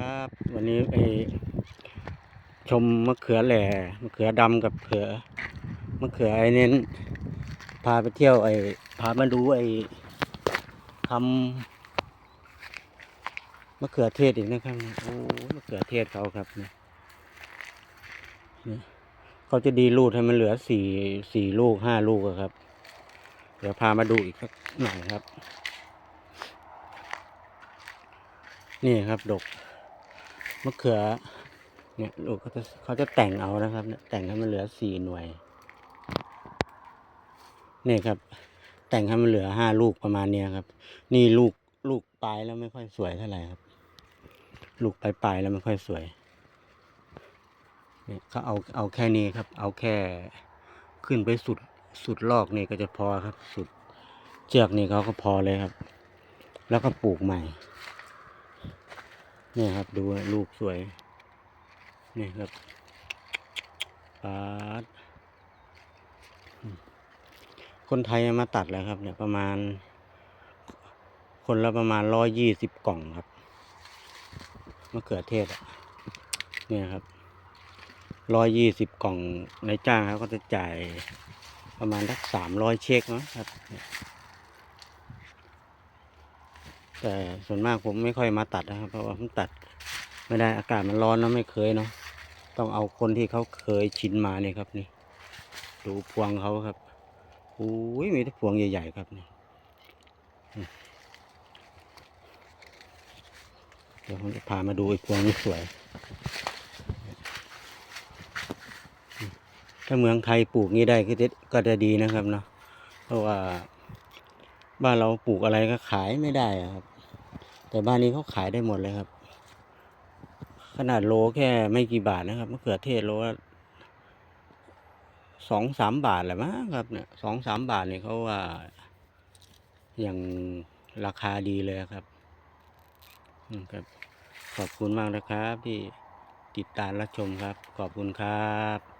ครับวันนี้ไปชมมะเขือแหล่มะเขือดำกับเขือมะเขือไอ้เน้น พาไปเที่ยวไอ้พามาดูไอ้ทำมะเขือเทศอีกนะครับโอ้มะเขือเทศเขาครับเนี่ยเขาจะดีรูดให้มันเหลือสี่สี่ลูกห้าลูกอะครับ เดี๋ยวพามาดูอีกสักหน่อยครับ นี่ครับดก มะเขือ เนี่ยลูกเขาจะเขาจะแต่งเอานะครับ เนี่ยแต่งให้มันเหลือสี่หน่วย นี่ครับ แต่งให้มันเหลือห้าลูกประมาณเนี้ยครับ นี่ลูกลูกปลายแล้วไม่ค่อยสวยเท่าไหร่ครับ ลูกปลายปลายแล้วไม่ค่อยสวย เนี่ยเขาเอาเอาแค่นี้ครับ เอาแค่ขึ้นไปสุดสุดลอกนี่ก็จะพอครับ สุดเชือกนี่เขาก็พอเลยครับ แล้วก็ปลูกใหม่ นี่ครับดูลูกสวย นี่ครับปาดคนไทยมาตัดแล้วครับ เนี่ยประมาณ คนละประมาณร้อยยี่สิบกล่องครับมะเขือเทศเนี่ยครับร้อยยี่สิบกล่องในจ้างเขาก็จะจ่ายประมาณสักสามร้อยเช็คมั้งครับเนี่ย แต่ส่วนมากผมไม่ค่อยมาตัดนะครับ เพราะว่าผมตัดไม่ได้อากาศมันร้อนนะไม่เคยเนาะต้องเอาคนที่เขาเคยชินมาเนี่ยครับนี่ ดูพวงเขาครับโอ้ยมีแต่พวงใหญ่ ๆ ครับนี่เดี๋ยวผมจะพามาดูไอ้พวงนี้สวย ถ้าเมืองไทยปลูกงี้ได้ก็จะก็จะดีนะครับเนาะเพราะว่าบ้านเราปลูกอะไรก็ขายไม่ได้ครับ แต่บ้านนี้เขาขายได้หมดเลยครับ ขนาดโลแค่ไม่กี่บาทนะครับมะเขือเทศโลสองสามบาทแหละมั้งครับเนี่ยสองสามบาทเนี่ยเขาว่าอย่างราคาดีเลยครับครับ ขอบคุณมากนะครับที่ติดตามรับชมครับ ขอบคุณครับ